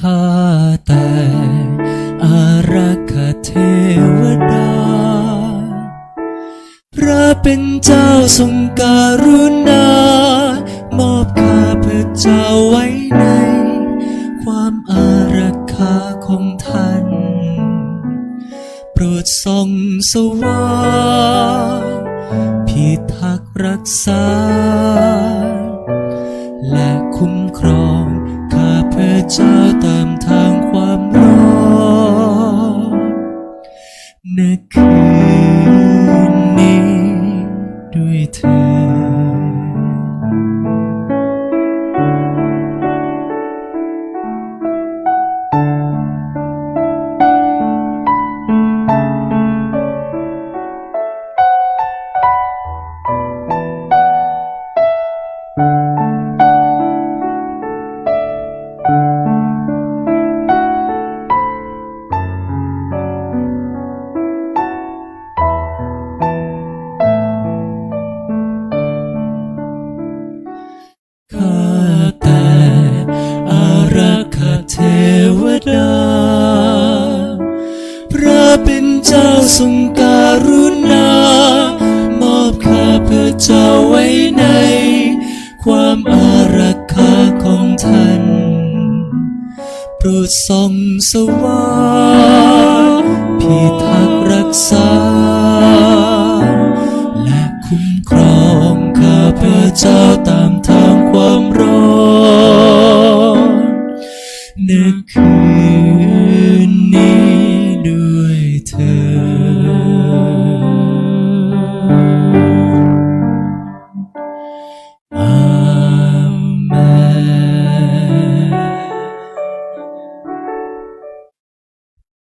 ข้าแต่อารักขาเทวดา พระเป็นเจ้าทรงการุณา มอบข้าพระเจ้าไว้ใน ความอารักขาของท่าน โปรดทรงสว่างพิทักษ์รักษา และคุ้มครอง พระเจ้าตามทางความ เจ้าทรงการุณามอบข้าพระเจ้าไว้ใน ความอารักขาของท่าน โปรดส่องสว่างพิทักษ์รักษา และคุ้มครองข้าพระเจ้าตามทางความรอดในคืนนี้ด้วย